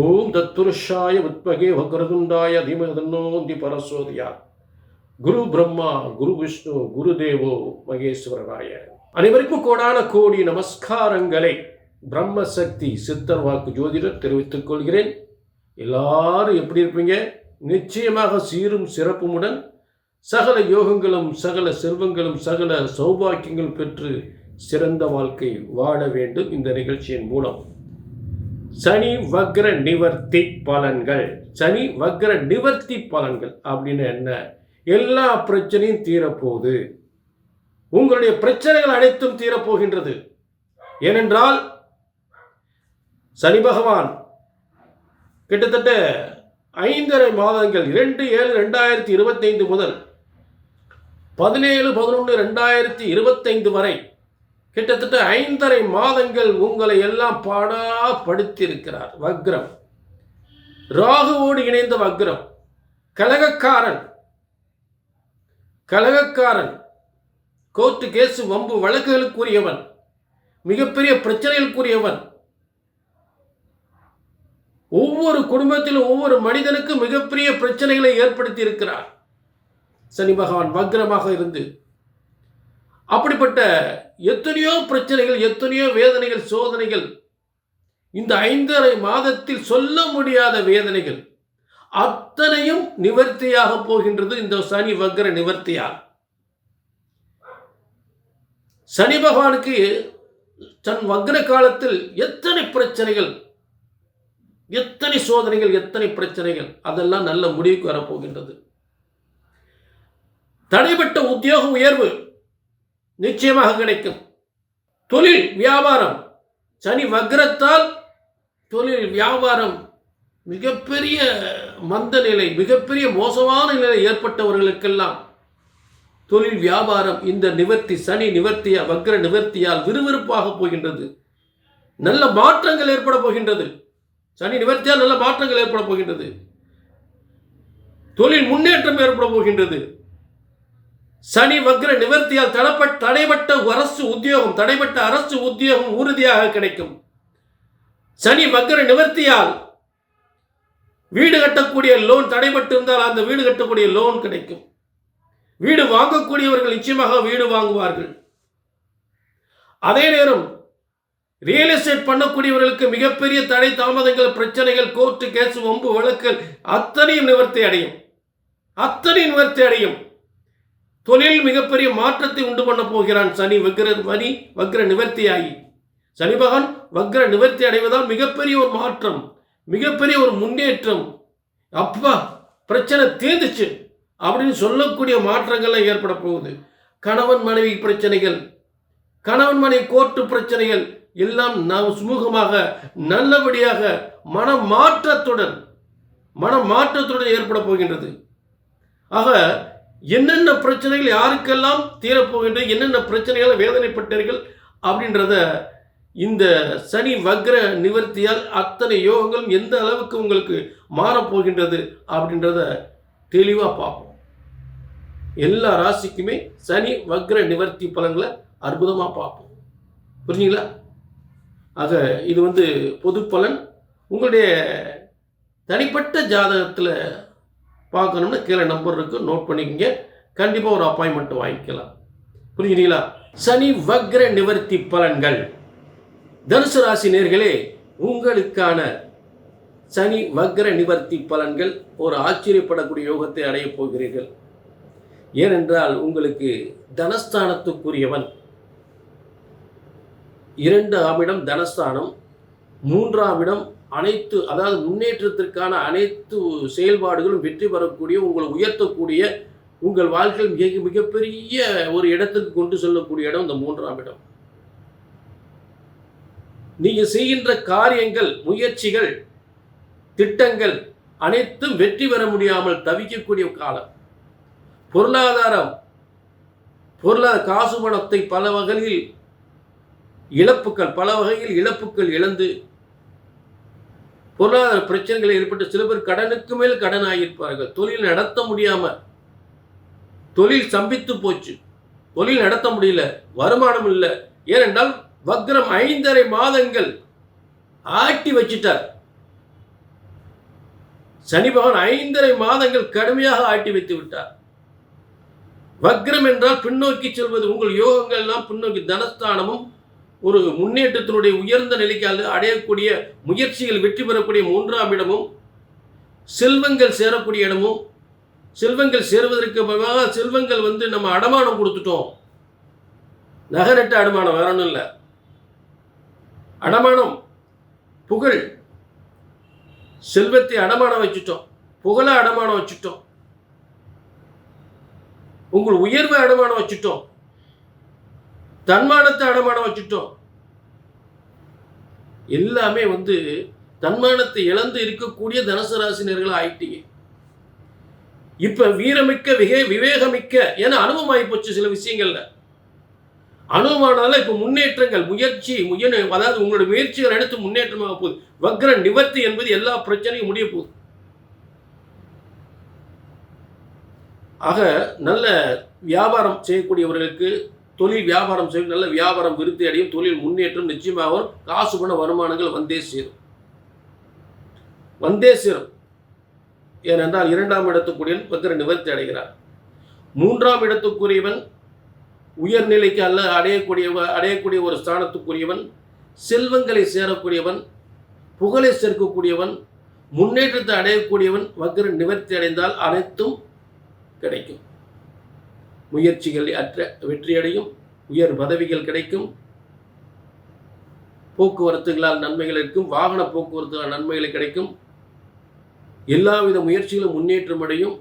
ஓம் தத்துருஷாய உத்மகே வக்ரதுண்டாய தீமதன்னோந்தி பரஸ்வதியா குரு பிரம்மா குரு விஷ்ணு குரு தேவோ மகேஸ்வரராய அனைவருக்கும் கோடான கோடி நமஸ்காரங்களை பிரம்மசக்தி சித்தர் வாக்கு ஜோதிடர் தெரிவித்துக் கொள்கிறேன். எல்லாரும் எப்படி இருப்பீங்க? நிச்சயமாக சீரும் சிறப்புமுடன் சகல யோகங்களும் சகல செல்வங்களும் சகல சௌபாக்கியங்கள் பெற்று சிறந்த வாழ்க்கை வாழ வேண்டும். இந்த நிகழ்ச்சியின் மூலம் சனி வக்ர நிவர்த்தி பலன்கள். சனி வக்ர நிவர்த்தி பலன்கள் அப்படின்னு என்ன? எல்லா பிரச்சனையும் தீரப்போகுது. உங்களுடைய பிரச்சனைகள் அனைத்தும் தீரப்போகின்றது. ஏனென்றால் சனி பகவான் கிட்டத்தட்ட ஐந்தரை மாதங்கள் இரண்டு ஏழு ரெண்டாயிரத்தி இருபத்தைந்து முதல் பதினேழு பதினொன்று ரெண்டாயிரத்தி இருபத்தைந்து வரை கிட்டத்தட்ட ஐந்தரை மாதங்கள் உங்களை எல்லாம் பாடா படுத்தியிருக்கிறார். வக்ரம். ராகுவோடு இணைந்த வக்ரம். கலகக்காரன். கலகக்காரன். கோர்ட்டு கேசு வம்பு வழக்குகளுக்குரியவன். மிகப்பெரிய பிரச்சனைகளுக்குரியவன். ஒவ்வொரு குடும்பத்திலும் ஒவ்வொரு மனிதனுக்கும் மிகப்பெரிய பிரச்சனைகளை ஏற்படுத்தி இருக்கிறார் சனி பகவான் வக்ரமாக இருந்து அப்படிப்பட்ட எத்தனையோ பிரச்சனைகள் எத்தனையோ வேதனைகள் சோதனைகள் இந்த ஐந்தரை மாதத்தில் சொல்ல முடியாத வேதனைகள் அத்தனையும் நிவர்த்தியாக போகின்றது இந்த சனி வக்ர நிவர்த்தியால். சனி பகவானுக்கு தன் வக்ர காலத்தில் எத்தனை பிரச்சனைகள் எத்தனை சோதனைகள் எத்தனை பிரச்சனைகள் அதெல்லாம் நல்ல முடிவுக்கு வரப்போகின்றது. தடைப்பட்ட உத்தியோக உயர்வு நிச்சயமாக கிடைக்கும். தொழில் வியாபாரம். சனி வக்ரத்தால் தொழில் வியாபாரம் மிகப்பெரிய மந்த நிலை மிகப்பெரிய மோசமான நிலை ஏற்பட்டவர்களுக்கெல்லாம் தொழில் வியாபாரம் இந்த நிவர்த்தி சனி நிவர்த்தியா வக்ர நிவர்த்தியால் விறுவிறுப்பாக போகின்றது. நல்ல மாற்றங்கள் ஏற்பட போகின்றது. சனி நிவர்த்தியால் நல்ல மாற்றங்கள் ஏற்பட போகின்றது. தொழில் முன்னேற்றம் ஏற்பட போகின்றது. சனி வக்ர நிவர்த்தியால் தடப்பட்ட தடைப்பட்ட அரசு உத்தியோகம் தடைப்பட்ட அரசு உத்தியோகம் உறுதியாக கிடைக்கும். சனி வக்ர நிவர்த்தியால் வீடு கட்டக்கூடிய லோன் தடைபட்டு இருந்தால் அந்த வீடு கட்டக்கூடிய லோன் கிடைக்கும். வீடு வாங்கக்கூடியவர்கள் நிச்சயமாக வீடு வாங்குவார்கள். அதே நேரம் ரியல் எஸ்டேட் பண்ணக்கூடியவர்களுக்கு மிகப்பெரிய தடை தாமதங்கள் பிரச்சனைகள் கோர்ட்டு கேஸ் வம்பு வழக்குகள் அத்தனையும் நிவர்த்தி அடையும். அத்தனையும் நிவர்த்தி அடையும். தொழில் மிகப்பெரிய மாற்றத்தை உண்டு பண்ண போகிறான் சனி வக்ர மணி வக்ர நிவர்த்தியாகி சனி பகவான் வக்ர நிவர்த்தி அடைவதால் மிகப்பெரிய ஒரு மாற்றம் மிகப்பெரிய ஒரு முன்னேற்றம். அப்பா பிரச்சனை தீர்ந்துச்சு அப்படின்னு சொல்லக்கூடிய மாற்றங்கள்லாம் ஏற்பட போகுது. கணவன் மனைவி பிரச்சனைகள் கணவன் மனைவி கோர்ட்டு பிரச்சனைகள் எல்லாம் நாம் சுமூகமாக நல்லபடியாக மன மாற்றத்துடன் மன மாற்றத்துடன் ஏற்பட போகின்றது. ஆக என்னென்ன பிரச்சனைகள் யாருக்கெல்லாம் தீரப்போகின்றது என்னென்ன பிரச்சனைகளை வேதனைப்பட்டீர்கள் அப்படின்றத இந்த சனி வக்ர நிவர்த்தியால் அத்தனை யோகங்களும் எந்த அளவுக்கு உங்களுக்கு மாறப்போகின்றது அப்படின்றத தெளிவாக பார்ப்போம். எல்லா ராசிக்குமே சனி வக்ர நிவர்த்தி பலன்களை அற்புதமாக பார்ப்போம். புரிஞ்சுங்களா? ஆக இது வந்து பொது பலன். உங்களுடைய தனிப்பட்ட ஜாதகத்தில் பார்க்கணும்னா கீழே நம்பர் இருக்குது நோட் பண்ணிக்கங்க. கண்டிப்பாக ஒரு அப்பாயின்மெண்ட் வாங்கிக்கலாம். புரிஞ்சுங்களா சனி வக்ர நிவர்த்தி பலன்கள். தனுசு ராசி நேர்களே உங்களுக்கான சனி வக்ர நிவர்த்தி பலன்கள் ஒரு ஆச்சரியப்படக்கூடிய யோகத்தை அடையப் போகிறீர்கள். ஏனென்றால் உங்களுக்கு தனஸ்தானத்துக்குரியவன். இரண்டு ஆமிடம் தனஸ்தானம் மூன்றாம் இடம் அனைத்து அதாவது முன்னேற்றத்திற்கான அனைத்து செயல்பாடுகளும் வெற்றி பெறக்கூடிய உங்களை உயர்த்தக்கூடிய உங்கள் வாழ்க்கையில் மிக மிகப்பெரிய ஒரு இடத்துக்கு கொண்டு செல்லக்கூடிய இடம் இந்த மூன்றாம் இடம். நீங்கள் செய்கின்ற காரியங்கள் முயற்சிகள் திட்டங்கள் அனைத்தும் வெற்றி பெற முடியாமல் தவிக்கக்கூடிய காலம். பொருளாதாரம் பொருளாதார காசு பணத்தை பல வகையில் இழப்புகள் பல வகையில் இழப்புகள் இழந்து பொருளாதார பிரச்சனைகள் ஏற்பட்டு சில பேர் கடனுக்கு மேல் கடன் ஆகியிருப்பார்கள் தொழில் நடத்த முடியாம தொழில் சம்பித்து போச்சு. தொழில் நடத்த முடியல வருமானம் இல்லை. ஏனென்றால் வக்ரம் ஐந்தரை மாதங்கள் ஆட்டி வச்சிட்டார். சனி பகவான் ஐந்தரை மாதங்கள் கடுமையாக ஆட்டி வைத்து விட்டார். வக்ரம் என்றால் பின்னோக்கி செல்வது. உங்கள் யோகங்கள் எல்லாம் பின்னோக்கி தனஸ்தானமும் ஒரு முன்னேற்றத்தினுடைய உயர்ந்த நிலைக்கு அடையக்கூடிய முயற்சிகள் வெற்றி பெறக்கூடிய மூன்றாம் இடமும் செல்வங்கள் சேரக்கூடிய இடமும் செல்வங்கள் சேருவதற்கு பதிலாக செல்வங்கள் வந்து நம்ம அடமானம் கொடுத்துட்டோம். நகரட்ட அடமானம் வேற ஒன்றும் இல்லை. அடமானம் புகழ். செல்வத்தை அடமானம் வச்சுட்டோம். புகழை அடமானம் வச்சுட்டோம். உங்கள் உயர்வை அடமானம் வச்சுட்டோம். தன்மானத்தை அடமானம் வச்சுட்டோம். எல்லாமே வந்து தன்மானத்தை இழந்து இருக்கக்கூடிய தனுசு ராசினியர்கள் ஆயிட்டீங்க. இப்ப வீரமிக்க விகே விவேகமிக்க ஏன்னா அனுபவம் ஆகி போச்சு சில விஷயங்கள்ல. அனுபவமானால இப்ப முன்னேற்றங்கள் முயற்சி முய அதாவது உங்களோட முயற்சிகள் அனைத்து முன்னேற்றமாக போகுது. வக்ர நிவர்த்தி என்பது எல்லா பிரச்சனையும் முடிய போகுது. ஆக நல்ல வியாபாரம் செய்யக்கூடியவர்களுக்கு தொழில் வியாபாரம் செய்யும் நல்ல வியாபாரம் விருத்தி அடையும் தொழில் முன்னேற்றம் நிச்சயமாகவும் காசு பண வருமானங்கள் வந்தே சேரும். வந்தே சேரும். ஏனென்றால் இரண்டாம் இடத்துக்குரியவன் வக்ர நிவர்த்தி அடைகிறார் மூன்றாம் இடத்துக்குரியவன் உயர்நிலைக்கு அல்ல அடையக்கூடிய அடையக்கூடிய ஒரு ஸ்தானத்துக்குரியவன் செல்வங்களை சேரக்கூடியவன் புகழை சேர்க்கக்கூடியவன் முன்னேற்றத்தை அடையக்கூடியவன் வக்ர நிவர்த்தி அடைந்தால் அனைத்தும் கிடைக்கும். முயற்சிகள் அற்ற வெற்றியடையும் உயர் பதவிகள் கிடைக்கும். போக்குவரத்துகளால் நன்மைகள் இருக்கும் வாகன போக்குவரத்துகளால் நன்மைகள் கிடைக்கும். எல்லாவித முயற்சிகளும் முன்னேற்றம் அடையும்.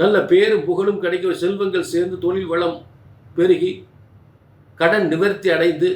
நல்ல பேரும் புகழும் கிடைக்கும். செல்வங்கள் சேர்ந்து தொழில் வளம் பெருகி கடன் நிவர்த்தி அடைந்து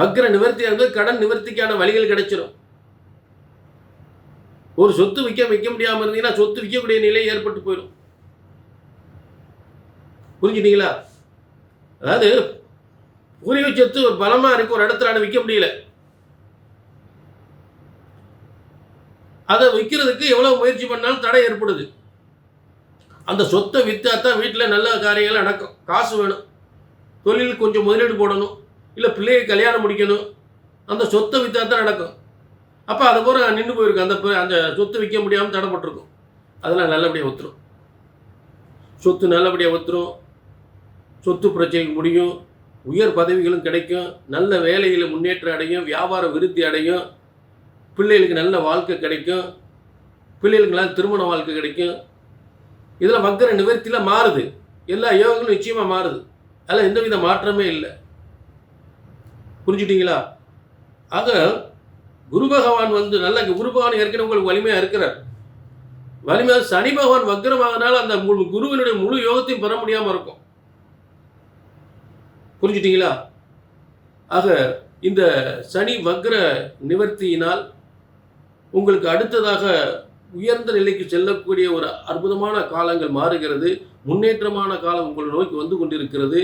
வக்கர நிவர்த்தி அடைந்து கடன் நிவர்த்திக்கான வழிகள் கிடைச்சிடும் ஒரு சொத்து விற்க வைக்க முடியாமல் இருந்தீங்கன்னா சொத்து விற்கக்கூடிய நிலை ஏற்பட்டு போயிடும் புரிஞ்சுட்டீங்களா அதாவது பூர்வீக சொத்து ஒரு பலமா இருக்கு ஒரு இடத்துல விற்க முடியல. அதை விற்கிறதுக்கு எவ்வளவு முயற்சி பண்ணாலும் தடை ஏற்படுது. அந்த சொத்தை விற்றா தான் வீட்டில் நல்ல காரியங்கள் நடக்கும். காசு வேணும். தொழில் கொஞ்சம் முதலீடு போடணும். இல்லை பிள்ளையை கல்யாணம் முடிக்கணும். அந்த சொத்தை விற்றா தான் நடக்கும். அப்போ அது பூரா நின்று போயிருக்கு. அந்த ப- அந்த சொத்து விற்க முடியாமல் தடைப்பட்டிருக்கும். அதெல்லாம் நல்லபடியாக ஒத்துரும். சொத்து நல்லபடியாக ஒத்துரும். சொத்து பிரச்சனைக்கு முடியும் உயர் பதவிகளும் கிடைக்கும் நல்ல வேலையில் முன்னேற்றம் அடையும் வியாபார விருத்தி அடையும் பிள்ளைகளுக்கு நல்ல வாழ்க்கை கிடைக்கும் பிள்ளைகளுக்கு திருமண வாழ்க்கை கிடைக்கும். இதில் வக்கர நிவர்த்தியில் மாறுது. எல்லா யோகங்களும் நிச்சயமாக மாறுது. அதில் எந்தவித மாற்றமே இல்லை. புரிஞ்சுட்டிங்களா? ஆக குரு பகவான் வந்து நல்ல குரு பகவான் ஏற்கனவே உங்களுக்கு வலிமையாக இருக்கிறார். வலிமையாக சனி பகவான் வக்ரமாகனால அந்த முழு குருவினுடைய முழு யோகத்தையும் பெற முடியாமல் இருக்கும். புரிஞ்சிட்டீங்களா? ஆக இந்த சனி வக்ர நிவர்த்தியினால் உங்களுக்கு அடுத்ததாக உயர்ந்த நிலைக்கு செல்லக்கூடிய ஒரு அற்புதமான காலங்கள் மாறுகிறது. முன்னேற்றமான காலம் உங்களை நோக்கி வந்து கொண்டிருக்கிறது.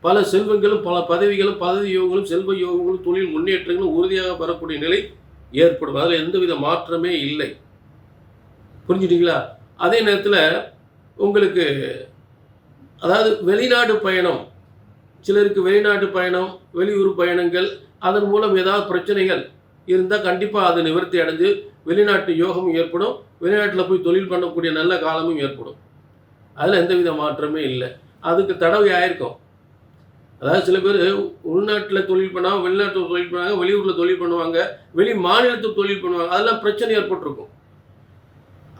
பல செல்வங்களும் பல பதவிகளும் பதவி யோகங்களும் செல்வ யோகங்களும் தொழில் முன்னேற்றங்களும் உறுதியாக பெறக்கூடிய நிலை ஏற்படும். அதில் எந்தவித மாற்றமே இல்லை. புரிஞ்சிட்டிங்களா? அதே நேரத்தில் உங்களுக்கு அதாவது வெளிநாடு பயணம் சிலருக்கு வெளிநாட்டு பயணம் வெளியூர் பயணங்கள் அதன் மூலம் ஏதாவது பிரச்சனைகள் இருந்தால் கண்டிப்பாக அது நிவர்த்தி அடைஞ்சு வெளிநாட்டு யோகமும் ஏற்படும். வெளிநாட்டில் போய் தொழில் பண்ணக்கூடிய நல்ல காலமும் ஏற்படும். அதில் எந்தவித மாற்றமே இல்லை. அதுக்கு தடவை ஆயிருக்கும். அதாவது சில பேர் உள்நாட்டில் தொழில் பண்ணால் வெளிநாட்டில் தொழில் பண்ணுவாங்க வெளியூரில் தொழில் பண்ணுவாங்க வெளி மாநிலத்தில் தொழில் பண்ணுவாங்க அதெல்லாம் பிரச்சனை ஏற்பட்டிருக்கும்.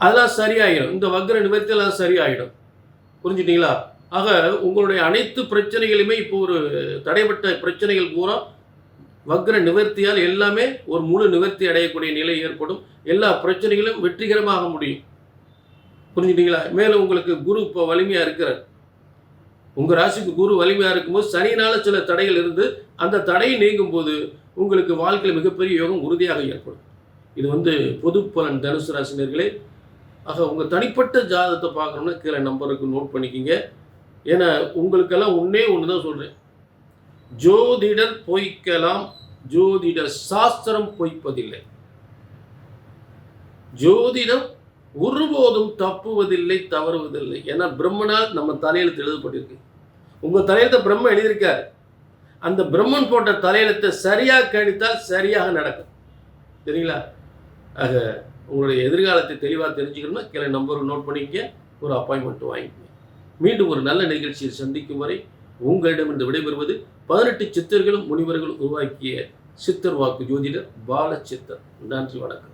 அதெல்லாம் சரியாயிடும் இந்த வக்ர நிவர்த்தி எல்லாம் சரியாயிடும். புரிஞ்சுட்டீங்களா? ஆக உங்களுடைய அனைத்து பிரச்சனைகளுமே இப்போ ஒரு தடைப்பட்ட பிரச்சனைகள் பூரா வக்ர நிவர்த்தியால் எல்லாமே ஒரு முழு நிவர்த்தி அடையக்கூடிய நிலை ஏற்படும். எல்லா பிரச்சனைகளும் வெற்றிகரமாக முடியும். புரிஞ்சுட்டீங்களா? மேலும் உங்களுக்கு குரு இப்போ வலிமையாக இருக்கிறார். உங்கள் ராசிக்கு குரு வலிமையாக இருக்கும்போது சனியினால் சில தடைகள் இருந்து அந்த தடை நீங்கும் போது உங்களுக்கு வாழ்க்கையில் மிகப்பெரிய யோகம் உறுதியாக ஏற்படும். இது வந்து பொது பலன் தனுசு ராசினியர்களே. ஆக உங்கள் தனிப்பட்ட ஜாதகத்தை பார்க்கணும்னா கீழே நம்பருக்கு நோட் பண்ணிக்கிங்க. ஏன்னா உங்களுக்கெல்லாம் ஒன்றே ஒன்று தான் சொல்கிறேன் ஜோதிடர் பொய்க்கலாம் ஜோதிடர் சாஸ்திரம் பொய்ப்பதில்லை. ஜோதிடம் ஒருபோதும் தப்புவதில்லை தவறுவதில்லை. ஏன்னா பிரம்மனால் நம்ம தலையெழுத்து எழுதப்பட்டிருக்கு. உங்கள் தலையெழுத்தை பிரம்ம எழுதியிருக்கார். அந்த பிரம்மன் போட்ட தலையெழுத்தை சரியாக கணித்தால் சரியாக நடக்கும். சரிங்களா ஆக உங்களுடைய எதிர்காலத்தை தெளிவாக தெரிஞ்சுக்கணும்னா கீழே நம்பர் நோட் பண்ணிக்க ஒரு அப்பாயின்மெண்ட் வாங்கிக்கோங்க. மீண்டும் ஒரு நல்ல நிகழ்ச்சியில் சந்திக்கும் வரை உங்களிடமிருந்து விடைபெறுவது பதினெட்டு சித்தர்களும் முனிவர்களும் உருவாக்கிய சித்தர் வாக்கு ஜோதிடர் பால சித்தர் நன்றி வணக்கம்.